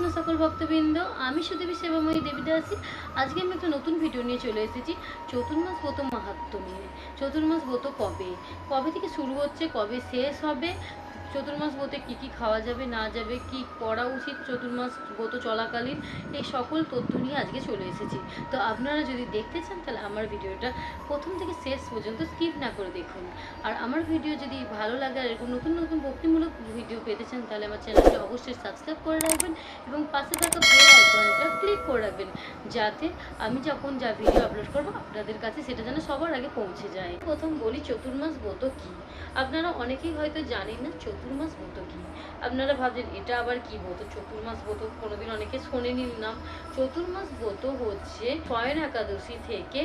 কৃষ্ণ সকল ভক্তবৃন্দ, আমি সুদেবী সেবাময়ী আছি। আজকে আমি একটা নতুন ভিডিও নিয়ে চলে এসেছি, চতুর্মাস ব্রত মাহাত্ম নিয়ে। চতুর্মাস গত কবে? কবে থেকে শুরু হচ্ছে? কবে শেষ হবে? চতুর্মাস ব্রতে কী কী খাওয়া যাবে, না যাবে, কি করা উচিত চতুর্মাস ব্রত চলাকালীন, এই সকল তথ্য নিয়ে আজকে চলে এসেছি। তো আপনারা যদি দেখতে চান, তাহলে আমার ভিডিওটা প্রথম থেকে শেষ পর্যন্ত স্কিপ না করে দেখুন। আর আমার ভিডিও যদি ভালো লাগে, আর এরকম নতুন নতুন ভক্তিমূলক ভিডিও পেতে চান, তাহলে আমার চ্যানেলটি অবশ্যই সাবস্ক্রাইব করে রাখবেন এবং পাশে থাকা আইকনটা ক্লিক করে রাখবেন। যাতে আমি যখন যা ভিডিও আপলোড করব, আপনাদের কাছে সেটা যেন সবার আগে পৌঁছে যায়। প্রথম বলি, চতুর্মাস ব্রত কী? আপনারা অনেকেই হয়তো জানেন না, চতুর্মাস ব্রত কী? আপনারা ভাবছেন, এটা আবার কি ব্রত? চতুর্মাস ব্রত কোনোদিন অনেকে শোনে শোনেনি নাম চতুর্মাস ব্রত হচ্ছে শয়ন একাদশী থেকে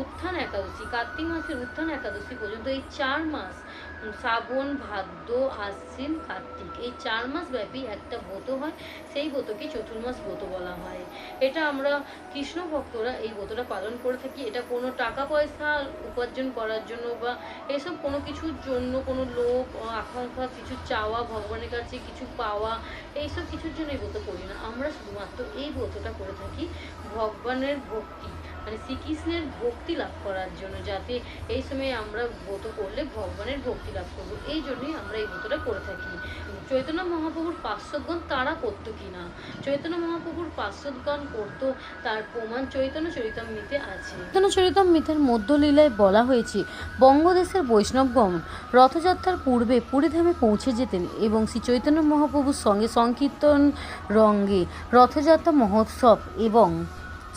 উত্থান একাদশী, কার্তিক মাসের উত্থান একাদশী পর্যন্ত এই চার মাস শ্রাবণ, ভাদ্র, আশ্বিন, কার্তিক। এই চার মাস ব্যাপী একটা ব্রত হয়। সেই ব্রতকে চতুর্মাস ব্রত বলা হয়। এটা আমরা কৃষ্ণ ভক্তরা এই ব্রতটা পালন করে থাকি। এটা কোনো টাকা পয়সা উপার্জন করার জন্য বা এসব কোনো কিছুর জন্য কোনো লোক আকাঙ্ক্ষা, কিছু চাওয়া, ভগবানের কাছে কিছু পাওয়া, এইসব কিছুর জন্য এই ব্রত করি না। আমরা শুধুমাত্র এই ব্রতটা করে থাকি ভগবানের ভক্তি। মানে শ্রীকৃষ্ণের ভক্তি লাভ করার জন্য, যাতে এই সময় আমরা ব্রত করলে ভগবানের ভক্তি লাভ করব। এই জন্যই আমরা এই ব্রতটা করে থাকি। চৈতন্য মহাপ্রভুর পার্শ্বগণ তারা করতো কিনা? চৈতন্য মহাপ্রভুর পার্শ্বদগণ করতো, তার প্রমাণ চৈতন্য চরিতামৃতে আছে। চৈতন্য চরিতামৃতের মধ্যলীলায় বলা হয়েছে, বঙ্গদেশের বৈষ্ণবগণ রথযাত্রার পূর্বে পুরীধামে পৌঁছে যেতেন এবং শ্রী চৈতন্য মহাপ্রভুর সঙ্গে সংকীর্তন রঙ্গে রথযাত্রা মহোৎসব এবং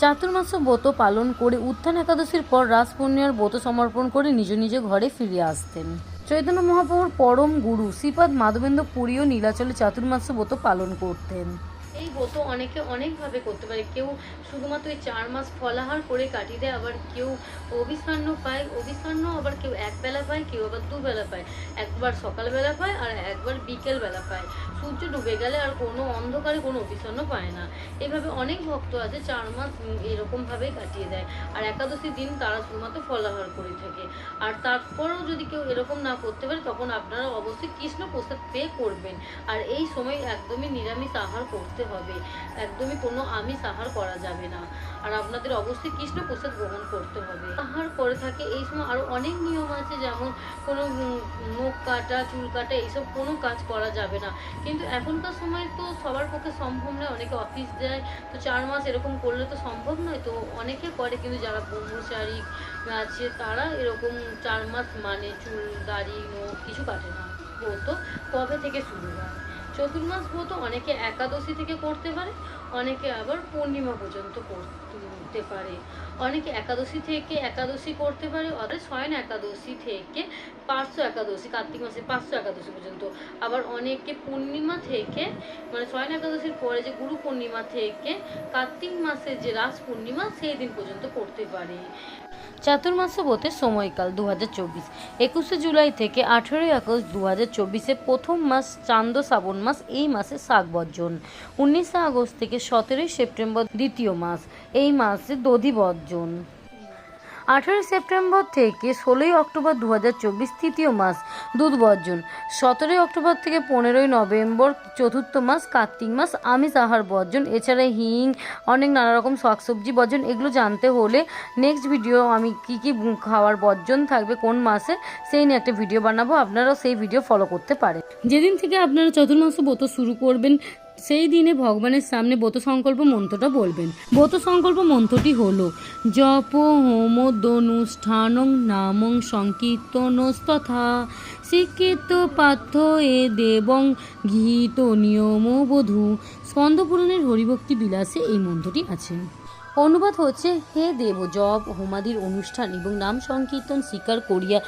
চাতুর্মাস ব্রত পালন করে উত্থান একাদশীর পর রাস পূর্ণিমার ব্রত সমর্পণ করে নিজ নিজ ঘরে ফিরে আসতেন। চৈতন্য মহাপ্রভুর পরম গুরু শ্রীপাদ মাধবেন্দ্র পুরী ও নীলাচলে চাতুর্মাস ব্রত পালন করতেন। এই ব্রত অনেকে অনেকভাবে করতে পারে। কেউ শুধুমাত্র এই চার মাস ফলাহার করে কাটিয়ে দেয়, আবার কেউ অবিষান্ন পায় অবিষান্ন আবার কেউ একবেলা পায়, কেউ আবার দুবেলা পায়। একবার সকালবেলা পায় আর একবার বিকেলবেলা পায়। সূর্য ডুবে গেলে আর কোনো অন্ধকারে কোনো অবিষান্ন পায় না। এভাবে অনেক ভক্ত আছে চার মাস এরকমভাবেই কাটিয়ে দেয়। আর একাদশী দিন তারা শুধুমাত্র ফলাহার করে থাকে। আর তারপরেও যদি কেউ এরকম না করতে পারে, তখন আপনারা অবশ্যই কৃষ্ণ প্রসাদ পেয়ে করবেন। আর এই সময় একদমই নিরামিষ আহার করতে হবে। একদমই কোনো আমিষ আহার করা যাবে না। আর আপনাদের অবশ্যই কৃষ্ণ প্রসাদ গ্রহণ করতে হবে। আহার করে থাকে এই সময় আরও অনেক নিয়ম আছে, যেমন কোনো মুখ কাটা, চুল কাটা, এইসব কোনো কাজ করা যাবে না। কিন্তু এখনকার সময় তো সবার পক্ষে সম্ভব নয়, অনেকে অফিস যায়, তো চার মাস এরকম করলে তো সম্ভব নয়। তো অনেকে করে কিন্তু যারা ব্রহ্মচারী আছে, তারা এরকম চার মাস মানে চুল, দাড়ি নখ কিছু কাটে না। ব্রত কবে থেকে শুরু হয়? চতুর্মাস ব্রত অনেকে একাদশী থেকে করতে পারে অনেকে আবার পূর্ণিমা পর্যন্ত করতে পারে। অনেকে একাদশী থেকে একাদশী করতে পারে অর্থাৎ শয়ন একাদশী থেকে পাঁচশো একাদশী, কার্তিক মাসে পাঁচশো একাদশী পর্যন্ত। আবার অনেকে পূর্ণিমা থেকে মানে শয়ন একাদশীর পরে যে গুরু পূর্ণিমা থেকে কার্তিক মাসের যে রাস পূর্ণিমা, সেই দিন পর্যন্ত করতে পারে। চাতুর্মাস ব্রতের সময়কাল দু হাজার চব্বিশ। একুশে জুলাই থেকে আঠেরোই আগস্ট দু হাজার চব্বিশে প্রথম মাস চান্দ শ্রাবণ মাস, এই মাসে শাক বর্জন। উনিশে আগস্ট থেকে সতেরোই সেপ্টেম্বর দ্বিতীয় মাস, এই মাসে দধি বর্জন। আঠেরোই সেপ্টেম্বর থেকে ষোলোই অক্টোবর দু হাজার চব্বিশ তৃতীয় মাস দুধ বর্জন। সতেরোই অক্টোবর থেকে পনেরোই নভেম্বর চতুর্থ মাস কার্তিক মাস আমিষ আহার বর্জন। এছাড়া হিং, অনেক নানা রকম শাকসবজি বর্জন। এগুলো জানতে হলে নেক্সট ভিডিও আমি কি কি খাওয়ার বর্জন থাকবে কোন মাসে, সেই নিয়ে একটা ভিডিও বানাবো। আপনারাও সেই ভিডিও ফলো করতে পারেন। যেদিন থেকে আপনারা চতুর্মাস ব্রত শুরু করবেন সেই দিনে ভগবানের সামনে ব্রত সংকল্প মন্ত্রটা বলবেন। ব্রত সংকল্প মন্ত্রটি হলো, জপ হোম দনুষ্ঠানং নামং সংকীর্তনস্তথা শিক্ষিত পার্থ এ দেবং গীত নিয়ম বধূ। স্কন্দপুরাণের হরিভক্তি বিলাসে এই মন্ত্রটি আছে। অনুবাদ হচ্ছে হে দেব জব হোমাদির অনুষ্ঠান এবং নাম সংকীর্তন স্বীকার করিয়া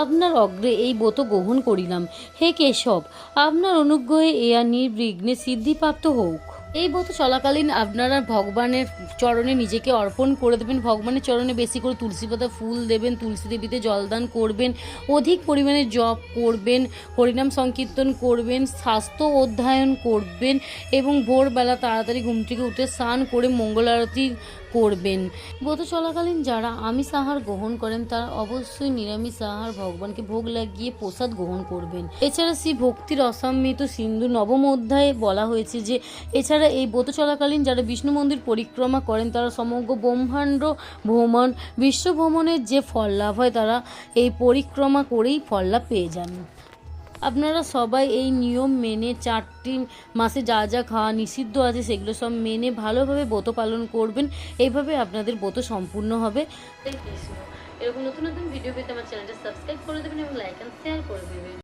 আপনার অগ্রে এই ব্রত গ্রহণ করিলাম। হে কেশব, আপনার অনুগ্রহে এয়া নির্বিঘ্নে সিদ্ধিপ্রাপ্ত হোক। এই ব্রত চলাকালীন আপনারা ভগবানের চরণে নিজেকে অর্পণ করে দেবেন, ভগবানের চরণে বেশি করে তুলসী পাতা ফুল দেবেন, তুলসী দেবীতে জলদান করবেন, অধিক পরিমাণে জপ করবেন, হরিনাম সংকীর্তন করবেন, স্বাস্থ্য অধ্যয়ন করবেন এবং ভোরবেলা তাড়াতাড়ি ঘুম থেকে উঠে স্নান করে মঙ্গল আরতি করবেন। ব্রত চলাকালীন যারা আমিষ আহার গ্রহণ করেন, তারা অবশ্যই নিরামিষ আহার ভগবানকে ভোগ লাগিয়ে প্রসাদ গ্রহণ করবেন। এছাড়া শ্রী ভক্তির অসম্মিত সিন্ধু নবম অধ্যায়ে বলা হয়েছে যে, এছাড়া যারা এই ব্রত চলাকালীন যারা বিষ্ণু মন্দির পরিক্রমা করেন, তারা সমগ্র ব্রহ্মাণ্ড ভ্রমণ, বিশ্ব ভ্রমণের যে ফল লাভ হয়, তারা এই পরিক্রমা করেই ফল লাভ পেয়ে যান। আপনারা সবাই এই নিয়ম মেনে চারটি মাসে যা যা খাওয়া নিষিদ্ধ আছে, সেগুলো সব মেনে ভালোভাবে ব্রত পালন করবেন। এইভাবে আপনাদের ব্রত সম্পূর্ণ হবে। এরকম নতুন নতুন ভিডিও পেতে আমার চ্যানেলটা সাবস্ক্রাইব করে দেবেন এবং লাইক অ্যান্ড শেয়ার করে দেবেন।